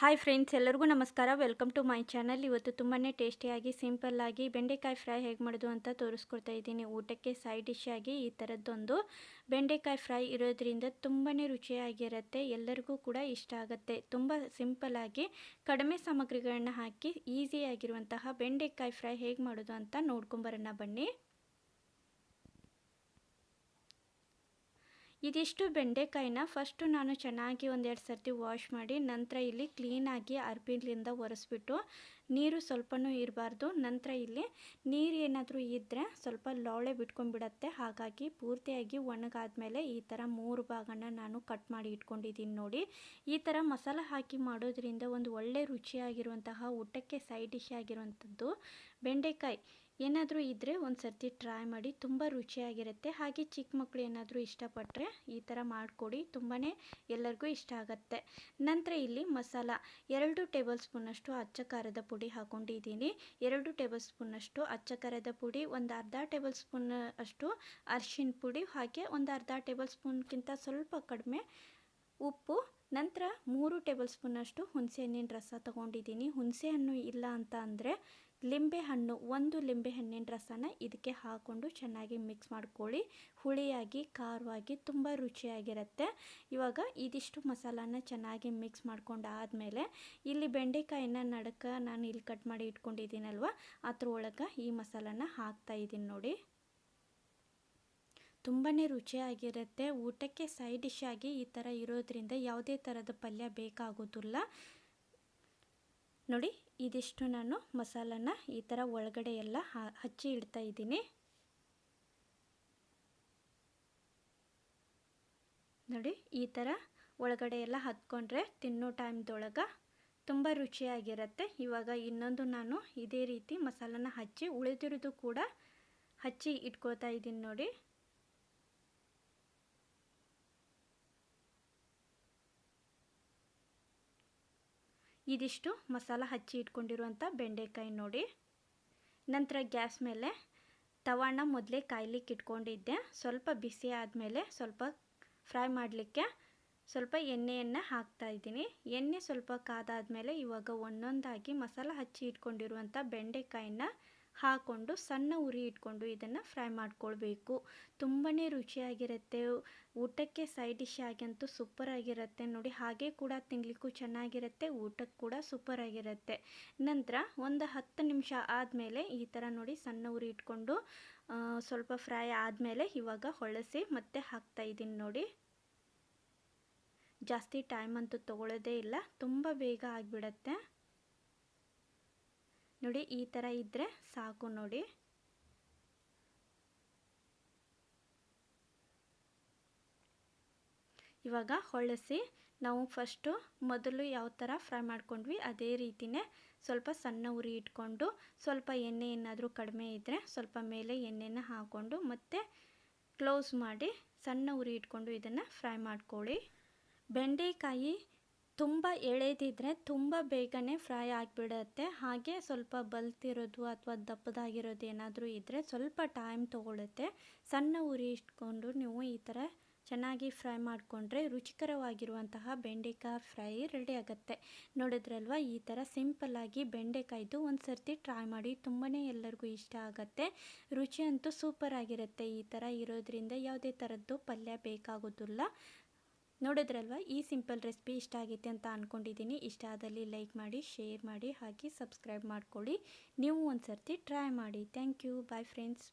Hi friends ಎಲ್ಲರಿಗೂ ನಮಸ್ಕಾರ. Welcome to my channel ಇವತ್ತು ತುಂಬಾ ಟೇಸ್ಟಿಯಾಗಿ ಸಿಂಪಲ್ಲಾಗಿ ಬೆಂಡೆಕಾಯಿ ಫ್ರೈ ಹೇಗೆ ಮಾಡೋದು ಅಂತ ತೋರಿಸ್ಕೊಡ್ತಾ ಇದ್ದೀನಿ. ಊಟಕ್ಕೆ ಸೈಡ್ ಡಿಶ್ ಆಗಿ ಈ ಥರದ್ದೊಂದು ಬೆಂಡೆಕಾಯಿ ಫ್ರೈ ಇರೋದ್ರಿಂದ ತುಂಬಾ ರುಚಿಯಾಗಿರುತ್ತೆ, ಎಲ್ಲರಿಗೂ ಕೂಡ ಇಷ್ಟ ಆಗುತ್ತೆ. ತುಂಬ ಸಿಂಪಲ್ಲಾಗಿ ಕಡಿಮೆ ಸಾಮಗ್ರಿಗಳನ್ನ ಹಾಕಿ ಈಸಿಯಾಗಿರುವಂತಹ ಬೆಂಡೆಕಾಯಿ ಫ್ರೈ ಹೇಗೆ ಮಾಡೋದು ಅಂತ ನೋಡ್ಕೊಂಬರೋಣ ಬನ್ನಿ. ಇದಿಷ್ಟು ಬೆಂಡೆಕಾಯಿನ ಫಸ್ಟು ನಾನು ಚೆನ್ನಾಗಿ ಒಂದೆರಡು ಸರ್ತಿ ವಾಶ್ ಮಾಡಿ ನಂತರ ಇಲ್ಲಿ ಕ್ಲೀನಾಗಿ ಅರ್ಬಿಲಿಂದ ಒರೆಸ್ಬಿಟ್ಟು ನೀರು ಸ್ವಲ್ಪನೂ ಇರಬಾರ್ದು. ನಂತರ ಇಲ್ಲಿ ನೀರು ಏನಾದರೂ ಇದ್ದರೆ ಸ್ವಲ್ಪ ಲೋಳೆ ಬಿಟ್ಕೊಂಡ್ಬಿಡತ್ತೆ. ಹಾಗಾಗಿ ಪೂರ್ತಿಯಾಗಿ ಒಣಗಾದ್ಮೇಲೆ ಈ ಥರ ಮೂರು ಭಾಗನ ನಾನು ಕಟ್ ಮಾಡಿ ಇಟ್ಕೊಂಡಿದ್ದೀನಿ ನೋಡಿ. ಈ ಥರ ಮಸಾಲ ಹಾಕಿ ಮಾಡೋದ್ರಿಂದ ಒಂದು ಒಳ್ಳೆ ರುಚಿಯಾಗಿರುವಂತಹ ಊಟಕ್ಕೆ ಸೈಡ್ ಡಿಶ್ ಆಗಿರುವಂಥದ್ದು ಬೆಂಡೆಕಾಯಿ. ಏನಾದರೂ ಇದ್ದರೆ ಒಂದು ಸರ್ತಿ ಟ್ರೈ ಮಾಡಿ ತುಂಬ ರುಚಿಯಾಗಿರುತ್ತೆ. ಹಾಗೆ ಚಿಕ್ಕ ಮಕ್ಕಳು ಏನಾದರೂ ಇಷ್ಟಪಟ್ಟರೆ ಈ ಥರ ಮಾಡಿಕೊಡಿ ತುಂಬಾ ಎಲ್ಲರಿಗೂ ಇಷ್ಟ ಆಗುತ್ತೆ. ನಂತರ ಇಲ್ಲಿ ಮಸಾಲ. ಎರಡು ಟೇಬಲ್ ಸ್ಪೂನಷ್ಟು ಅಚ್ಚ ಖಾರದ ಪುಡಿ ಹಾಕ್ಕೊಂಡಿದ್ದೀನಿ ಎರಡು ಟೇಬಲ್ ಸ್ಪೂನಷ್ಟು ಅಚ್ಚ ಖಾರದ ಪುಡಿ, ಒಂದು ಅರ್ಧ ಟೇಬಲ್ ಸ್ಪೂನ್ ಅಷ್ಟು ಅರ್ಶಿನ ಪುಡಿ, ಹಾಗೆ ಒಂದು ಅರ್ಧ ಟೇಬಲ್ ಸ್ಪೂನ್ಗಿಂತ ಸ್ವಲ್ಪ ಕಡಿಮೆ ಉಪ್ಪು. ನಂತರ ಮೂರು ಟೇಬಲ್ ಸ್ಪೂನಷ್ಟು ಹುಣಸೆ ಹಣ್ಣಿನ ರಸ ತಗೊಂಡಿದ್ದೀನಿ. ಹುಣಸೆ ಹಣ್ಣು ಇಲ್ಲ ಅಂತ ಅಂದರೆ ಲಿಂಬೆ ಹಣ್ಣು ಒಂದು ಲಿಂಬೆ ಹಣ್ಣಿನ ರಸನ ಇದಕ್ಕೆ ಹಾಕ್ಕೊಂಡು ಚೆನ್ನಾಗಿ ಮಿಕ್ಸ್ ಮಾಡ್ಕೊಳ್ಳಿ. ಹುಳಿಯಾಗಿ, ಖಾರವಾಗಿ ತುಂಬ ರುಚಿಯಾಗಿರುತ್ತೆ. ಇವಾಗ ಇದಿಷ್ಟು ಮಸಾಲಾನ ಚೆನ್ನಾಗಿ ಮಿಕ್ಸ್ ಮಾಡ್ಕೊಂಡು ಆದಮೇಲೆ ಇಲ್ಲಿ ಬೆಂಡೆಕಾಯಿನ ನಡಕ ನಾನು ಇಲ್ಲಿ ಕಟ್ ಮಾಡಿ ಇಟ್ಕೊಂಡಿದ್ದೀನಲ್ವ ಅದ್ರ ಒಳಗೆ ಈ ಮಸಾಲಾನ ಹಾಕ್ತಾ ಇದ್ದೀನಿ ನೋಡಿ. ತುಂಬಾ ರುಚಿಯಾಗಿರುತ್ತೆ. ಊಟಕ್ಕೆ ಸೈಡ್ ಡಿಶ್ ಆಗಿ ಈ ಥರ ಇರೋದ್ರಿಂದ ಯಾವುದೇ ಥರದ ಪಲ್ಯ ಬೇಕಾಗೋದಿಲ್ಲ. ನೋಡಿ, ಇದಿಷ್ಟು ನಾನು ಮಸಾಲನ ಈ ಥರ ಒಳಗಡೆ ಎಲ್ಲ ಹಚ್ಚಿ ಇಡ್ತಾ ಇದ್ದೀನಿ. ನೋಡಿ, ಈ ಥರ ಒಳಗಡೆ ಎಲ್ಲ ಹತ್ಕೊಂಡ್ರೆ ತಿನ್ನೋ ಟೈಮ್ದೊಳಗೆ ತುಂಬ ರುಚಿಯಾಗಿರುತ್ತೆ. ಇವಾಗ ಇನ್ನೊಂದು ನಾನು ಇದೇ ರೀತಿ ಮಸಾಲನ ಹಚ್ಚಿ, ಉಳಿದಿರೋದು ಕೂಡ ಹಚ್ಚಿ ಇಟ್ಕೋತಾ ಇದ್ದೀನಿ ನೋಡಿ. ಇದಿಷ್ಟು ಮಸಾಲ ಹಚ್ಚಿ ಇಟ್ಕೊಂಡಿರುವಂಥ ಬೆಂಡೆಕಾಯಿ ನೋಡಿ. ನಂತರ ಗ್ಯಾಸ್ ಮೇಲೆ ತವಾಣ ಮೊದಲೇ ಕಾಯ್ಲಿಕ್ಕೆ ಇಟ್ಕೊಂಡಿದ್ದೆ. ಸ್ವಲ್ಪ ಬಿಸಿ ಆದಮೇಲೆ ಸ್ವಲ್ಪ ಫ್ರೈ ಮಾಡಲಿಕ್ಕೆ ಸ್ವಲ್ಪ ಎಣ್ಣೆಯನ್ನು ಹಾಕ್ತಾ ಇದ್ದೀನಿ. ಎಣ್ಣೆ ಸ್ವಲ್ಪ ಕಾದಾದಮೇಲೆ ಇವಾಗ ಒಂದೊಂದಾಗಿ ಮಸಾಲ ಹಚ್ಚಿ ಇಟ್ಕೊಂಡಿರುವಂಥ ಬೆಂಡೆಕಾಯಿನ ಹಾಕ್ಕೊಂಡು ಸಣ್ಣ ಉರಿ ಇಟ್ಕೊಂಡು ಇದನ್ನು ಫ್ರೈ ಮಾಡ್ಕೊಳ್ಬೇಕು. ತುಂಬಾ ರುಚಿಯಾಗಿರುತ್ತೆ. ಊಟಕ್ಕೆ ಸೈಡ್ ಡಿಶ್ ಆಗಂತೂ ಸೂಪರ್ ಆಗಿರುತ್ತೆ ನೋಡಿ, ಹಾಗೆ ಕೂಡ ತಿನ್ನಲಿಕ್ಕೂ ಚೆನ್ನಾಗಿರುತ್ತೆ. ಊಟಕ್ಕೆ ಕೂಡ ಸೂಪರ್ ಆಗಿರುತ್ತೆ ನಂತರ ಒಂದು ಹತ್ತು ನಿಮಿಷ ಆದಮೇಲೆ ಈ ಥರ ನೋಡಿ ಸಣ್ಣ ಉರಿ ಇಟ್ಕೊಂಡು ಸ್ವಲ್ಪ ಫ್ರೈ ಆದಮೇಲೆ ಇವಾಗ ಹೊಳಸಿ ಮತ್ತೆ ಹಾಕ್ತಾ ಇದ್ದೀನಿ ನೋಡಿ. ಜಾಸ್ತಿ ಟೈಮ್ ಅಂತೂ ತೊಗೊಳ್ಳೋದೇ ಇಲ್ಲ. ತುಂಬ ಬೇಗ ಆಗಿಬಿಡತ್ತೆ. ನೋಡಿ, ಈ ಥರ ಇದ್ದರೆ ಸಾಕು ನೋಡಿ. ಇವಾಗ ಹೊಳಸಿ, ನಾವು ಫಸ್ಟು ಮೊದಲು ಯಾವ ಥರ ಫ್ರೈ ಮಾಡ್ಕೊಂಡ್ವಿ, ಅದೇ ರೀತಿಯೇ ಸ್ವಲ್ಪ ಸಣ್ಣ ಉರಿ ಇಟ್ಕೊಂಡು, ಸ್ವಲ್ಪ ಎಣ್ಣೆ ಏನಾದರೂ ಕಡಿಮೆ ಇದ್ದರೆ ಸ್ವಲ್ಪ ಮೇಲೆ ಎಣ್ಣೆನ ಹಾಕ್ಕೊಂಡು ಮತ್ತೆ ಕ್ಲೋಸ್ ಮಾಡಿ ಸಣ್ಣ ಉರಿ ಇಟ್ಕೊಂಡು ಇದನ್ನು ಫ್ರೈ ಮಾಡ್ಕೊಳ್ಳಿ. ಬೆಂಡೆಕಾಯಿ ತುಂಬ ಎಳೆದಿದ್ರೆ ತುಂಬ ಬೇಗನೆ ಫ್ರೈ ಆಗಿಬಿಡತ್ತೆ. ಹಾಗೆ ಸ್ವಲ್ಪ ಬಲ್ತಿರೋದು ಅಥವಾ ದಪ್ಪದಾಗಿರೋದು ಏನಾದರೂ ಇದ್ದರೆ ಸ್ವಲ್ಪ ಟೈಮ್ ತೊಗೊಳುತ್ತೆ. ಸಣ್ಣ ಉರಿ ಇಟ್ಕೊಂಡು ನೀವು ಈ ಥರ ಚೆನ್ನಾಗಿ ಫ್ರೈ ಮಾಡಿಕೊಂಡ್ರೆ ರುಚಿಕರವಾಗಿರುವಂತಹ ಬೆಂಡೆಕಾಯಿ ಫ್ರೈ ರೆಡಿ ಆಗುತ್ತೆ. ನೋಡಿದ್ರಲ್ವ? ಈ ಥರ ಸಿಂಪಲ್ಲಾಗಿ ಬೆಂಡೆಕಾಯ್ದು ಒಂದು ಸರ್ತಿ ಟ್ರೈ ಮಾಡಿ ತುಂಬಾ ಎಲ್ಲರಿಗೂ ಇಷ್ಟ ಆಗುತ್ತೆ. ರುಚಿ ಅಂತೂ ಸೂಪರ್ ಆಗಿರುತ್ತೆ ಈ ಥರ ಇರೋದ್ರಿಂದ ಯಾವುದೇ ಥರದ್ದು ಪಲ್ಯ ಬೇಕಾಗೋದಿಲ್ಲ. ನೋಡಿದ್ರಲ್ವ? ಈ ಸಿಂಪಲ್ ರೆಸಿಪಿ ಇಷ್ಟ ಆಗೈತೆ ಅಂತ ಅಂದ್ಕೊಂಡಿದ್ದೀನಿ ಇಷ್ಟ ಆದಲ್ಲಿ ಲೈಕ್ ಮಾಡಿ, ಶೇರ್ ಮಾಡಿ, ಹಾಗೆ ಸಬ್ಸ್ಕ್ರೈಬ್ ಮಾಡ್ಕೊಳ್ಳಿ. ನೀವು ಒಂದು ಸರ್ತಿ ಟ್ರೈ ಮಾಡಿ. Thank you. Bye friends.